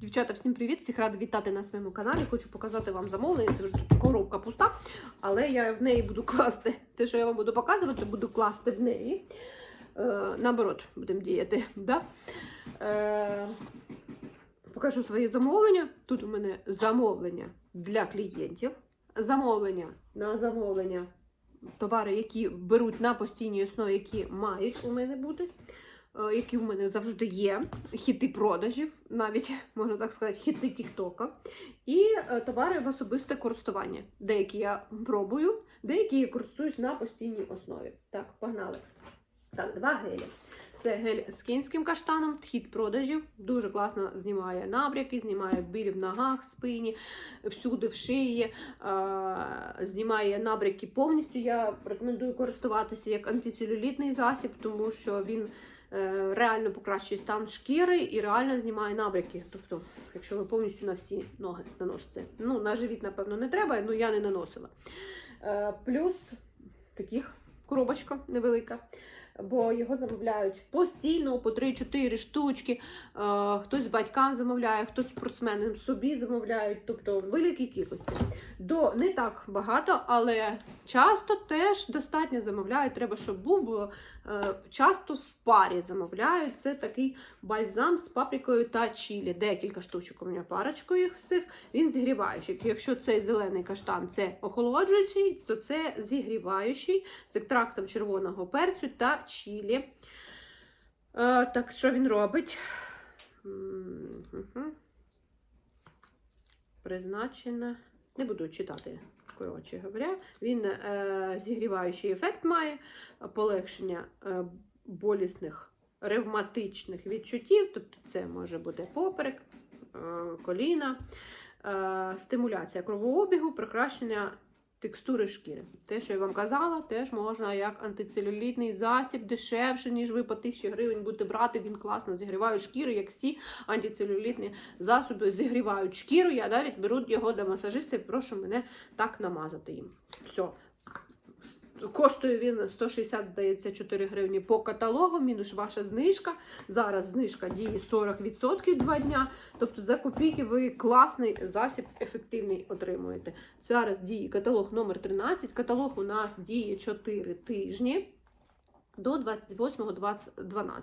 Дівчата, всім привіт! Всіх рада вітати на своєму каналі. Хочу показати вам замовлення. Це вже коробка пуста, але я в неї буду класти. Те, що я вам буду показувати, буду класти в неї. Е, наоборот, будемо діяти. Да? Е, покажу своє замовлення. Тут у мене замовлення для клієнтів, замовлення на замовлення, товари, які беруть на постійній основі, які мають у мене бути. Е, Які в мене завжди є, хіти продажів, навіть можна так сказати, хіти Тіктока, і е, товари в особисте користування. Деякі я пробую, деякі я користуюсь на постійній основі. Так, погнали. Так, два гелі. Це гель з кінським каштаном, хід продажів. Дуже класно знімає набряки, знімає білі в ногах, спині, всюди в шиї, е, знімає набряки повністю. Я рекомендую користуватися як антицелюлітний засіб, тому що він реально покращує стан шкіри і реально знімає набряки. Тобто, якщо ви повністю на всі ноги наносите. Ну, на живіт, напевно, не треба, але я не наносила. Е, плюс таких коробочка невелика. Бо його замовляють постійно по 3-4 штучки. Е, хтось батькам замовляє, хтось спортсменам собі замовляють, тобто в великій кількості. До не так багато, але часто теж достатньо замовляють. Треба, щоб був, бо е, часто в парі замовляють. Це такий бальзам з паприкою та чілі. Декілька штучок у мене парочку їх всіх. Він зігріваючий. Якщо цей зелений каштан це охолоджуючий, то це зігріваючий з екстрактом червоного перцю та чілі. Е, так, що він робить? Призначено. Не буду читати, коротше говоря. Він е, зігріваючий ефект має, полегшення е, болісних ревматичних відчуттів. Тобто це може бути поперек, е, коліна, е, стимуляція кровообігу, покращення текстури шкіри. Те, що я вам казала, теж можна як антицелюлітний засіб, дешевше, ніж ви по 1000 гривень будете брати. Він класно зігріває шкіру, як всі антицелюлітні засоби зігрівають шкіру. Я навіть беру його до масажиста і прошу мене так намазати їм. Все. Коштує він 160, здається, 4 гривні по каталогу, мінус ваша знижка. Зараз знижка діє 40% 2 дня. Тобто за копійки ви класний засіб, ефективний отримуєте. Зараз діє каталог номер 13. Каталог у нас діє 4 тижні. До 28.12.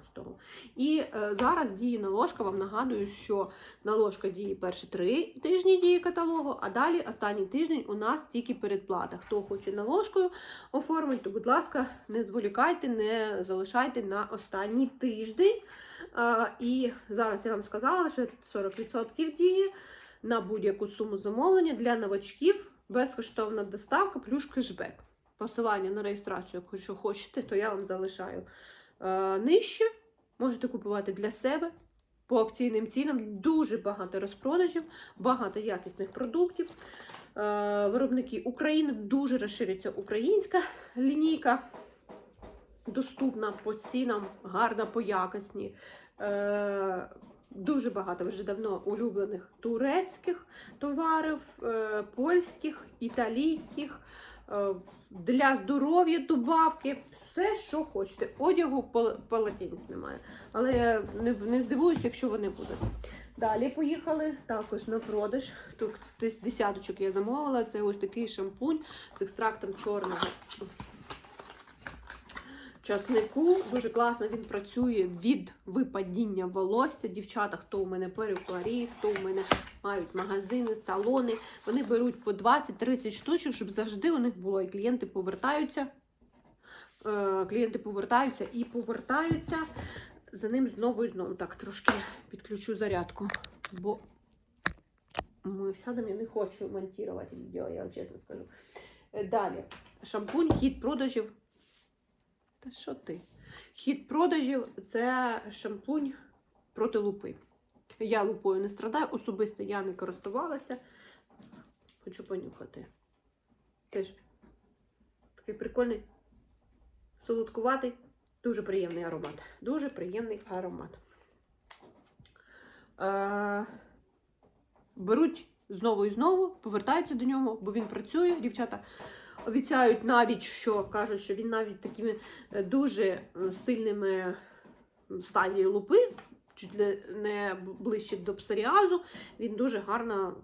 І е, зараз діє наложка. Вам нагадую, що наложка діє перші три тижні дії каталогу, а далі останній тиждень у нас тільки передплата. Хто хоче наложкою оформити, то, будь ласка, не зволікайте, не залишайте на останній тиждень. Е, і зараз я вам сказала, що 40% діє на будь-яку суму замовлення для новачків, безкоштовна доставка, плюс кешбек. Посилання на реєстрацію, якщо хочете, то я вам залишаю е, нижче. Можете купувати для себе по акційним цінам. Дуже багато розпродажів, багато якісних продуктів. Е, виробники України дуже розширюється українська лінійка, доступна по цінам, гарна по якісні. Е, Дуже багато вже давно улюблених турецьких товарів, е, польських, італійських, для здоров'я добавки, все, що хочете. Одягу пол- полотенець немає. Але я не, не здивуюсь, якщо вони будуть. Далі поїхали також на продаж. Тут десяточок я замовила. Це ось такий шампунь з екстрактом чорного часнику. Дуже класно він працює від випадіння волосся. Дівчата, хто у мене перукарі, хто у мене мають магазини, салони. Вони беруть по 20-30 штучок, щоб завжди у них було. І клієнти повертаються. Е, Клієнти повертаються і повертаються за ним знову і знову. Так, трошки підключу зарядку, бо ми сядемо, я не хочу монтувати відео, я вам чесно скажу. Е, Далі. Шампунь, хід продажів. Та що ти? Хід продажів це шампунь проти лупи. Я лупою не страдаю, особисто я не користувалася. Хочу понюхати. Теж такий прикольний, солодкуватий, дуже приємний аромат. Дуже приємний аромат. Е, беруть знову і знову, повертаються до нього, бо він працює, дівчата. Обіцяють навіть, що кажуть, що він навіть такими е, дуже сильними стадією лупи чуть не ближче до псоріазу, він дуже гарно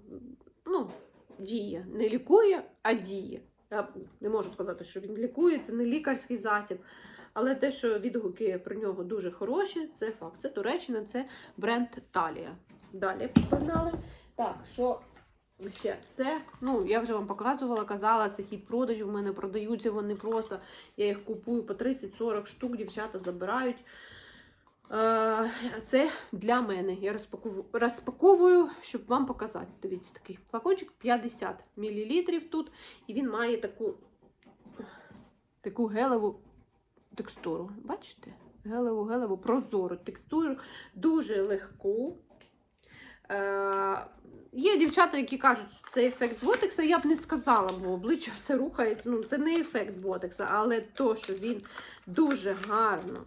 ну, діє. Не лікує, а діє. Я не можу сказати, що він лікує, це не лікарський засіб. Але те, що відгуки про нього дуже хороші, це факт. Це Туреччина, це бренд Талія. Далі погнали. Так, що ще? Це, ну, я вже вам показувала, казала, це хід продажів. У мене продаються вони просто. Я їх купую по 30-40 штук, дівчата забирають. Е, Це для мене. Я розпаковую, розпаковую, щоб вам показати. Дивіться, такий флакончик 50 мл тут, і він має таку, таку гелеву текстуру. Бачите? Гелеву, гелеву, прозору текстуру, дуже легку. Е, Є дівчата, які кажуть, що це ефект ботекса. Я б не сказала, бо обличчя все рухається. Ну, це не ефект ботекса, але то, що він дуже гарно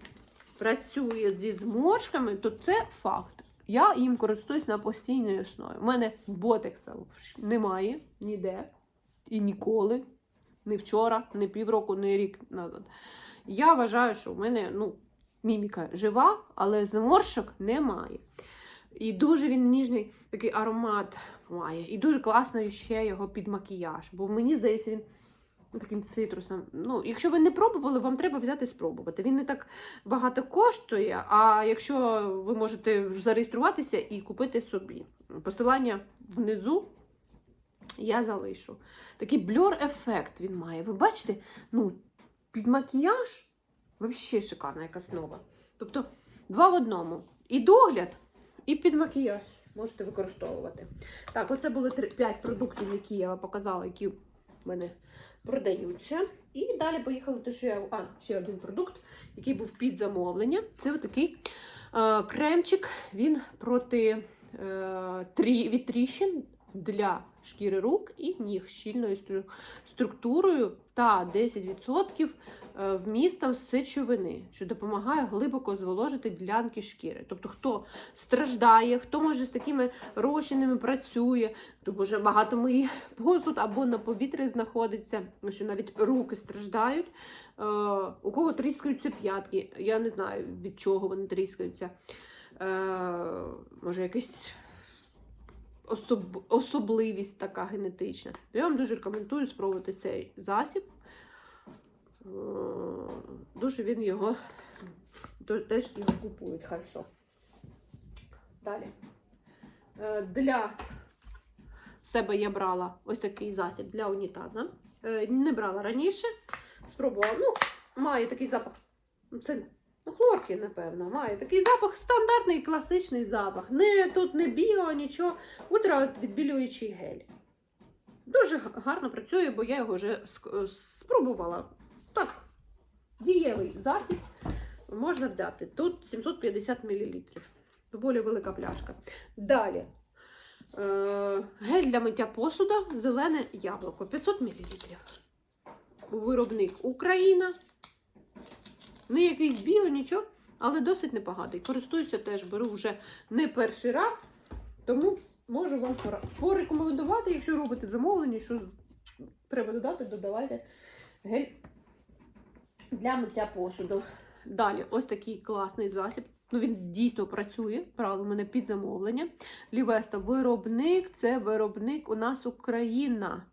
працює зі зморшками, то це факт. Я їм користуюсь на постійній основі. У мене ботекса немає ніде і ніколи. Не вчора, не півроку, не рік назад. Я вважаю, що в мене ну, міміка жива, але зморшок немає. І дуже він ніжний такий аромат має. І дуже класно ще його під макіяж. Бо мені здається, він таким цитрусом. Ну, якщо ви не пробували, вам треба взяти спробувати. Він не так багато коштує, а якщо ви можете зареєструватися і купити собі. Посилання внизу я залишу. Такий бльор-ефект він має. Ви бачите, ну, під макіяж взагалі шикарна якась нова. Тобто, два в одному. І догляд, і під макіяж можете використовувати. Так, оце були 5 продуктів, які я показала, які в мене продаються. І далі поїхали, те, що я. А, ще один продукт, який був під замовлення. Це отакий е, кремчик. Він проти е, трі, від тріщин для шкіри рук і ніг щільною структурою та 10% е, вмістом сечовини, що допомагає глибоко зволожити ділянки шкіри. Тобто, хто страждає, хто може з такими розчинами працює, хто може багато миє посуд або на повітрі знаходиться, що навіть руки страждають. Е, у кого тріскаються п'ятки, я не знаю від чого вони тріскаються. Е, може, якийсь особ... особливість така генетична. Я вам дуже рекомендую спробувати цей засіб. Е, Дуже він його теж його купують хорошо. Далі. Е, Для себе я брала ось такий засіб для унітаза. Е, Не брала раніше. Спробувала. Ну, має такий запах. Це хлорки, напевно. Має такий запах, стандартний класичний запах. Не, тут не біо, нічого. Ультравідбілюючий гель. Дуже гарно працює, бо я його вже спробувала. Так, дієвий засіб можна взяти. Тут 750 мл. Доволі велика пляшка. Далі. Е, гель для миття посуда, зелене яблуко 500 мл. Виробник Україна. Не якийсь біо, нічого, але досить непоганий. Користуюся теж, беру вже не перший раз, тому можу вам порекомендувати, якщо робите замовлення, що треба додати, додавайте гель для миття посуду. Далі, ось такий класний засіб. Ну, він дійсно працює. Правда, у мене під замовлення. Лівеста виробник, це виробник у нас Україна.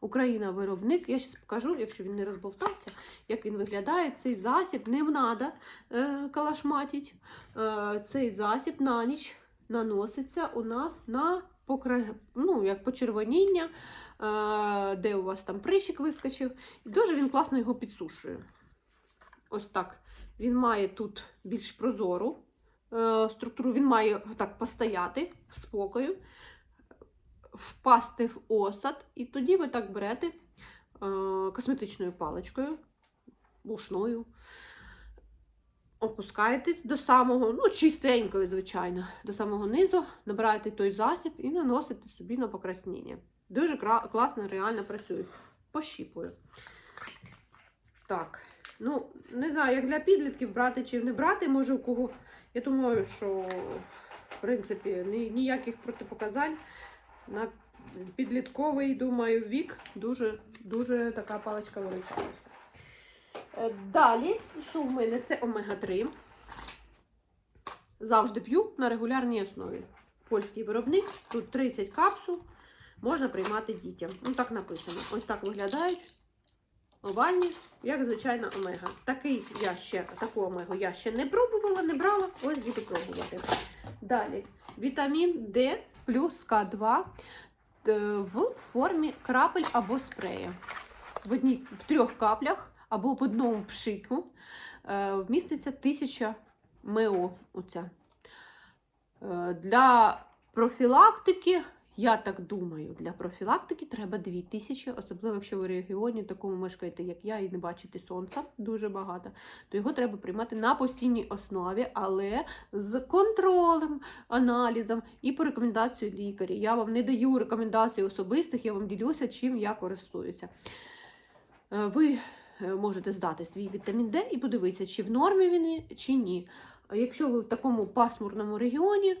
Україна виробник. Я зараз покажу, якщо він не розбовтався, як він виглядає. Цей засіб не треба е, калашматіть. Е, цей засіб на ніч наноситься у нас на покра... ну, як почервоніння, е, де у вас там прищик вискочив. І дуже він класно його підсушує. Ось так. Він має тут більш прозору е, структуру, він має так постояти в спокою, впасти в осад, і тоді ви так берете е, косметичною паличкою, бушною, опускаєтесь до самого, ну, чистенькою, звичайно, до самого низу, набираєте той засіб і наносите собі на покраснення. Дуже класно, реально працює. Пощіпую. Так. Ну, не знаю, як для підлітків брати чи не брати, може у кого. Я думаю, що в принципі ні- ніяких протипоказань на підлітковий, думаю, вік дуже, дуже така паличка величка. Е, Далі, що в мене? Це омега-3. завжди п'ю на регулярній основі. Польський виробник, тут 30 капсул, можна приймати дітям. Ну так написано. Ось так виглядають. Овальні, як звичайна омега. Такий я ще, таку омегу я ще не пробувала, не брала, ось буду пробувати. Далі вітамін D плюс К2 е, в формі крапель або спрею. В, одній, в трьох каплях або в одному пшику е, вміститься 1000 МО. Е, Для профілактики, я так думаю, для профілактики треба 2000, особливо якщо ви в регіоні такому мешкаєте, як я, і не бачите сонця дуже багато, то його треба приймати на постійній основі, але з контролем, аналізом і по рекомендації лікаря. Я вам не даю рекомендацій особистих, я вам ділюся, чим я користуюся. Е, Ви е, можете здати свій вітамін Д і подивитися, чи в нормі він, чи ні. Якщо ви в такому пасмурному регіоні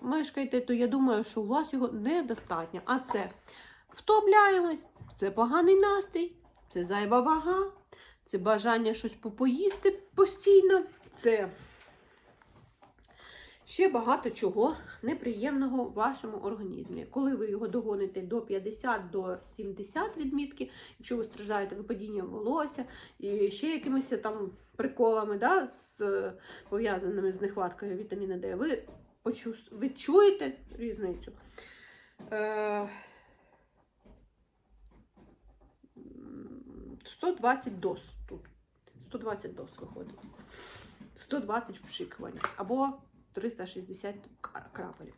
мешкаєте, то я думаю, що у вас його недостатньо. А це втомляємость, це поганий настрій, це зайва вага, це бажання щось попоїсти постійно, це ще багато чого неприємного в вашому організмі. Коли ви його догоните до 50 до 70 відмітки, якщо ви страждаєте випадінням волосся і ще якимись там приколами, да, е, пов'язаними з нехваткою вітаміна Д, ви відчуєте різницю. Е, 120 доз тут. 120 доз виходить. 120 впшикувань. Або 360 кар- крапель.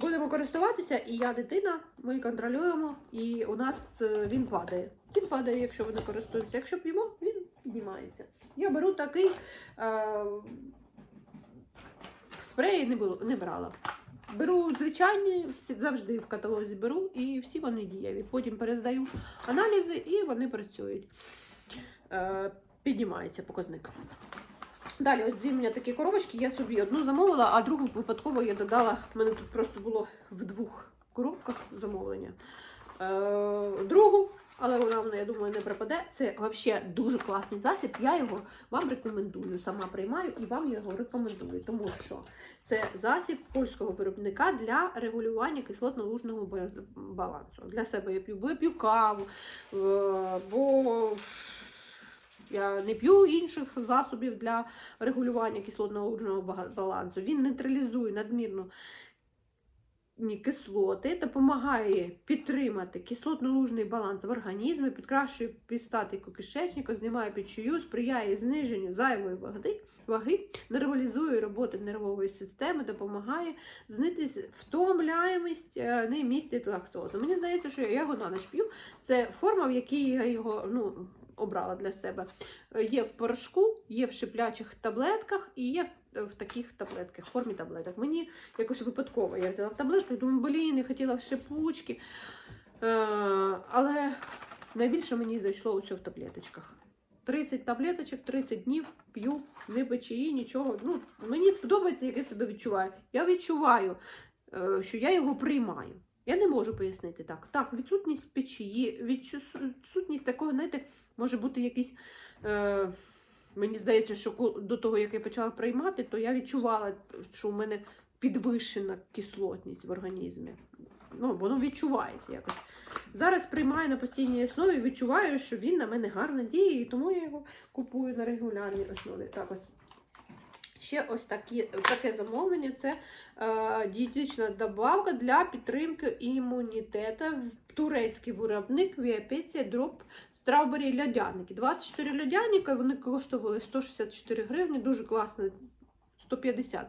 Будемо користуватися, і я дитина, ми контролюємо, і у нас е, він падає. Він падає, якщо ви не користуєтеся. Якщо п'ємо, він піднімається. Я беру такий е, спрей не, було, не брала. Беру звичайні, завжди в каталозі беру, і всі вони дієві. Потім перездаю аналізи і вони працюють. Е, піднімається показник. Далі, ось дві в мене такі коробочки. Я собі одну замовила, а другу випадково я додала. У мене тут просто було в двох коробках замовлення. Е, другу, але вона я думаю, не пропаде. Це взагалі дуже класний засіб. Я його вам рекомендую. Сама приймаю і вам його рекомендую, тому що це засіб польського виробника для регулювання кислотно-лужного балансу. Для себе я п'ю, бо я п'ю каву, е, бо я не п'ю інших засобів для регулювання кислотно-лужного балансу. Він нейтралізує надмірну кислоти, допомагає підтримати кислотно-лужний баланс в організмі, підкращує підстатику кишечника, знімає печію, сприяє зниженню зайвої ваги, ваги нормалізує роботу нервової системи, допомагає знитись втомляємість, е, не містить лактозу. Мені здається, що я його на ніч п'ю. Це форма, в якій я його ну, обрала для себе. Е, Є в порошку, є в шиплячих таблетках і є в таких таблетках, в формі таблеток. Мені якось випадково я взяла в таблетках, думаю, блін, не хотіла в шипучки. Е, але найбільше мені зайшло усе в таблеточках. 30 таблеточок, 30 днів п'ю, не печії, нічого. Ну, мені сподобається, як я себе відчуваю. Я відчуваю, е, що я його приймаю. Я не можу пояснити так. Так, відсутність печії, відсутність такого, знаєте, може бути якийсь. Е, мені здається, що до того, як я почала приймати, то я відчувала, що у мене підвищена кислотність в організмі. Ну, воно відчувається якось. Зараз приймаю на постійній основі, відчуваю, що він на мене гарно діє, і тому я його купую на регулярній основі. Так ось. Ще ось такі, таке замовлення це е, дієтична добавка для підтримки імунітету. Турецький виробник Віапеція Дроп Стrawberry льодяники. 24 льодяника, вони коштували 164 гривні, дуже класно, 150.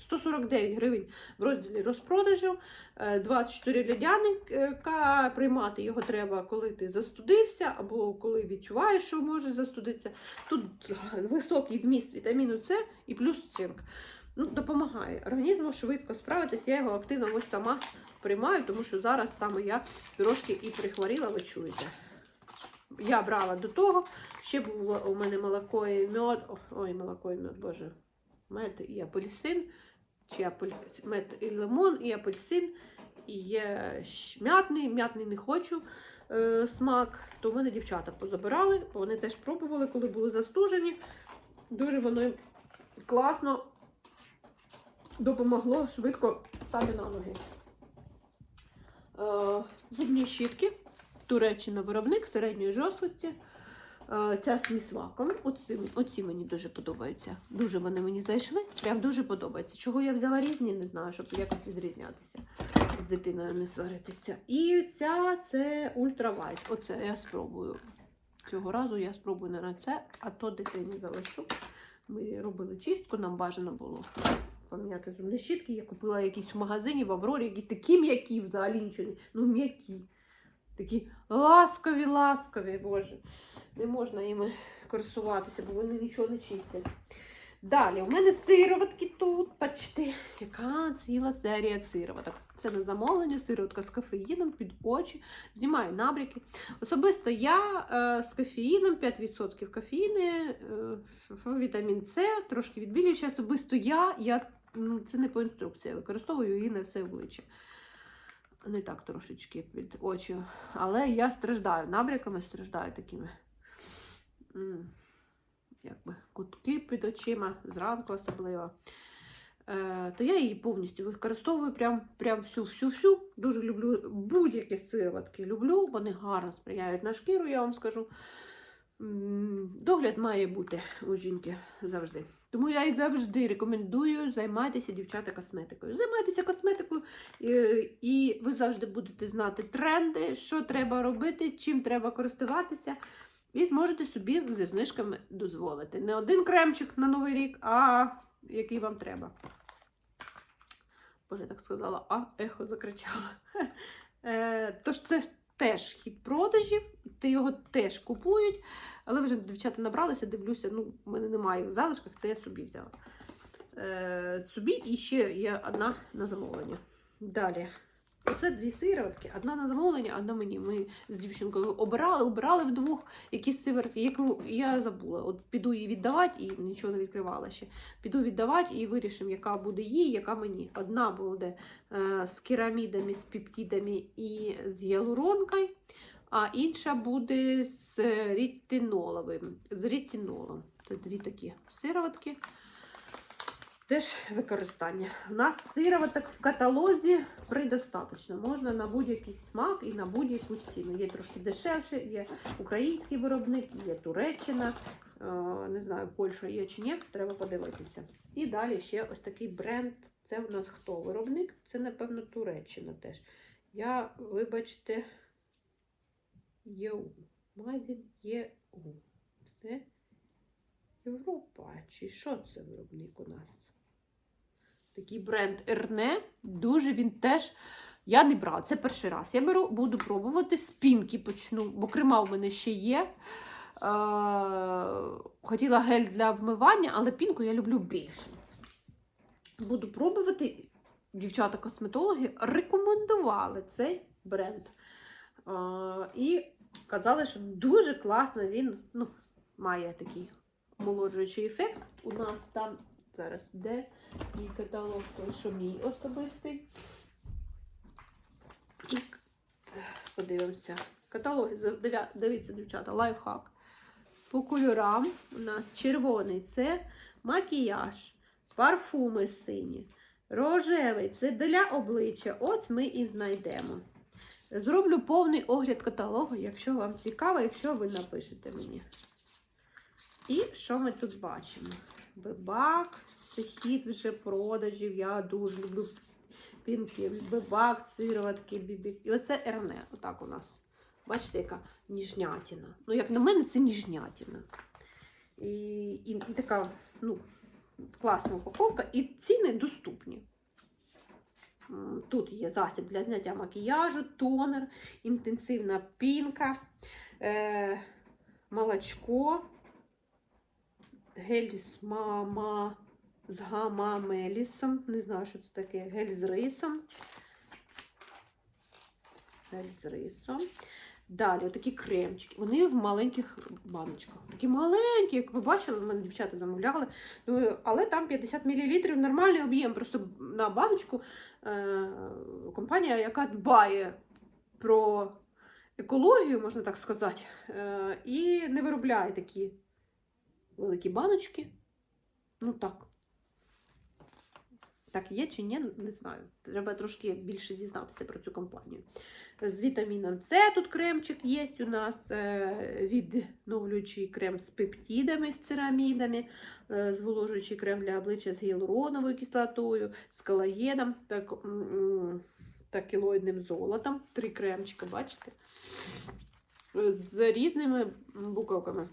149 гривень в розділі розпродажу, Е, 24 льодяника, приймати його треба, коли ти застудився, або коли відчуваєш, що може застудитися. Тут високий вміст вітаміну С і плюс цинк. Ну, допомагає організму швидко справитись. Я його активно ось сама приймаю, тому що зараз саме я трошки і прихворіла, ви чуєте. Я брала до того, ще було у мене молоко і мед. Ой, молоко і мед, боже. Мед і апельсин, чи апель... мед і лимон, і апельсин, і є м'ятний, м'ятний не хочу е, смак. То в мене дівчата позабирали, вони теж пробували, коли були застужені. Дуже воно класно допомогло швидко стати на ноги. Е, зубні щітки. Туреччина виробник середньої жорсткості. Е, Ця з місваком. Оці, оці мені дуже подобаються. Дуже вони мені зайшли. Прям дуже подобається. Чого я взяла різні, не знаю, щоб якось відрізнятися. З дитиною не сваритися. І ця це ультравайт. Оце я спробую. Цього разу я спробую на це, а то дитині залишу. Ми робили чистку, нам бажано було поміняти зубні щітки. Я купила якісь в магазині в Аврорі, якісь такі м'які взагалі нічого. Ну, м'які. Такі ласкові, ласкові, боже. Не можна їми користуватися, бо вони нічого не чистять. Далі, у мене сироватки тут, бачите, яка ціла серія сироваток. Це на замовлення, сироватка з кофеїном під очі, знімаю набряки. Особисто я е, з кофеїном, 5% кофеїни, е, вітамін С, трошки відбілюючи. Особисто я, я це не по інструкції, я використовую її на все обличчя. Не так трошечки під очі. Але я страждаю набряками, страждаю такими. Якби кутки під очима, зранку особливо. Е, то я її повністю використовую прям, прям всю-всю-всю. Дуже люблю будь-які сироватки. Люблю, вони гарно сприяють на шкіру, я вам скажу. Догляд має бути у жінки завжди. Тому я і завжди рекомендую займатися дівчата косметикою. Займайтеся косметикою, і, і ви завжди будете знати тренди, що треба робити, чим треба користуватися, і зможете собі зі знижками дозволити. Не один кремчик на Новий рік, а який вам треба. Боже, я так сказала, а ехо закричала. Е, тож це теж хід продажів, ти його теж купують. Але вже дівчата набралися, дивлюся, ну, в мене немає в залишках, це я собі взяла. Е, собі і ще є одна на замовлення. Далі. Оце дві сироватки, одна на замовлення, одна мені. Ми з дівчинкою обирали, обирали вдвох якісь сиворотки, яку я забула. От піду її віддавати і нічого не відкривала ще. Піду віддавати і вирішимо, яка буде їй, яка мені. Одна буде е, з керамідами, з пептидами і з гіалуронкою, а інша буде з рітиноловим, з рітинолом. Це дві такі сироватки. Теж використання. У нас сироваток в каталозі предостаточно. Можна на будь-який смак і на будь-яку ціну. Є трошки дешевше, є український виробник, є Туреччина. Е, Не знаю, Польща є чи ні, треба подивитися. І далі ще ось такий бренд. Це в нас хто виробник? Це, напевно, Туреччина теж. Я, вибачте, ЄУ. Майден ЄУ. Це Європа. Чи що це виробник у нас? Такий бренд Ерне. Дуже він теж. Я не брала, це перший раз. Я беру, буду пробувати спінки почну, бо крема в мене ще є. Е, хотіла гель для вмивання, але пінку я люблю більше. Буду пробувати. Дівчата-косметологи рекомендували цей бренд. Е, і казали, що дуже класно він ну, має такий омолоджуючий ефект. У нас там зараз де мій каталог, той, що мій особистий. І подивимося. Каталоги, дивіться, дівчата, лайфхак. По кольорам у нас червоний це макіяж, парфуми сині, рожевий це для обличчя. От ми і знайдемо. Зроблю повний огляд каталогу, якщо вам цікаво, якщо ви напишете мені. І що ми тут бачимо? Бебак, це хід вже продажів. Я дуже люблю пінки. Бебак, сироватки, бібік. І оце Ерне. Отак у нас. Бачите, яка ніжнятіна. Ну, як на мене, це ніжнятіна. І, і, і така, ну, класна упаковка, і ціни доступні. Тут є засіб для зняття макіяжу, тонер, інтенсивна пінка, е, молочко, гель з мама з гамамелісом. Не знаю, що це таке. Гель з рисом. Гель з рисом. Далі, отакі кремчики. Вони в маленьких баночках. Такі маленькі, як ви бачили, в мене дівчата замовляли. Але там 50 мл нормальний об'єм. Просто на баночку е- компанія, яка дбає про екологію, можна так сказати, е- і не виробляє такі великі баночки. Ну так. Так є чи ні, не знаю. Треба трошки більше дізнатися про цю компанію. З вітаміном С тут кремчик є у нас е, відновлюючий крем з пептидами, з церамідами, е, зволожуючий крем для обличчя з гіалуроновою кислотою, з колагеном та, м, м, та кілоїдним золотом. Три кремчика, бачите? З різними буковками.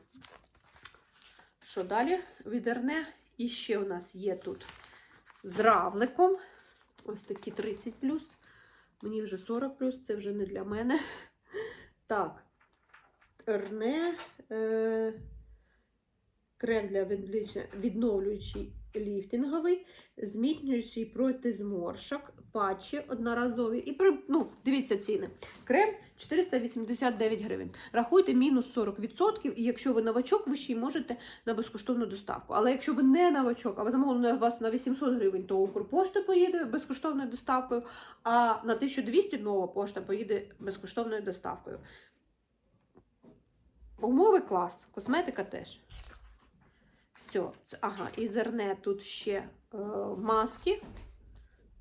Що далі? Відерне. І ще у нас є тут з равликом. Ось такі 30 Мені вже 40 це вже не для мене. Так, Ерне, е, крем для відновлюючий ліфтинговий, змітнюючий проти зморшок, патчі одноразові. І ну, дивіться ціни. Крем 489 гривень. Рахуйте мінус 40%, і якщо ви новачок, ви ще й можете на безкоштовну доставку. Але якщо ви не новачок, а ви замовлено у вас на 800 гривень, то Укрпошта поїде безкоштовною доставкою, а на 1200 нова пошта поїде безкоштовною доставкою. Умови клас, косметика теж. Все, ага, і зерне тут ще е, маски,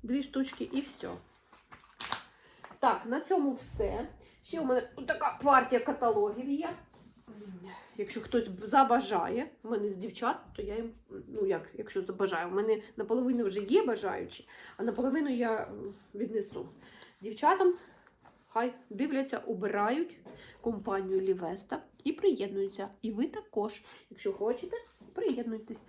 дві штучки, і все. Так, на цьому все. Ще у мене така партія каталогів є. Якщо хтось забажає, у мене з дівчат, то я їм, ну як, якщо забажаю, у мене наполовину вже є бажаючі, а наполовину я віднесу. Дівчатам хай дивляться, обирають компанію Лівеста і приєднуються. І ви також, якщо хочете, приєднуйтесь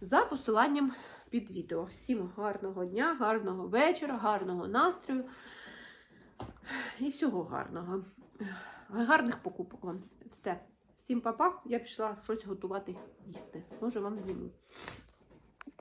за посиланням під відео. Всім гарного дня, гарного вечора, гарного настрою і всього гарного. Гарних покупок вам. Все. Всім па-па. Я пішла щось готувати їсти. Може, вам зніму.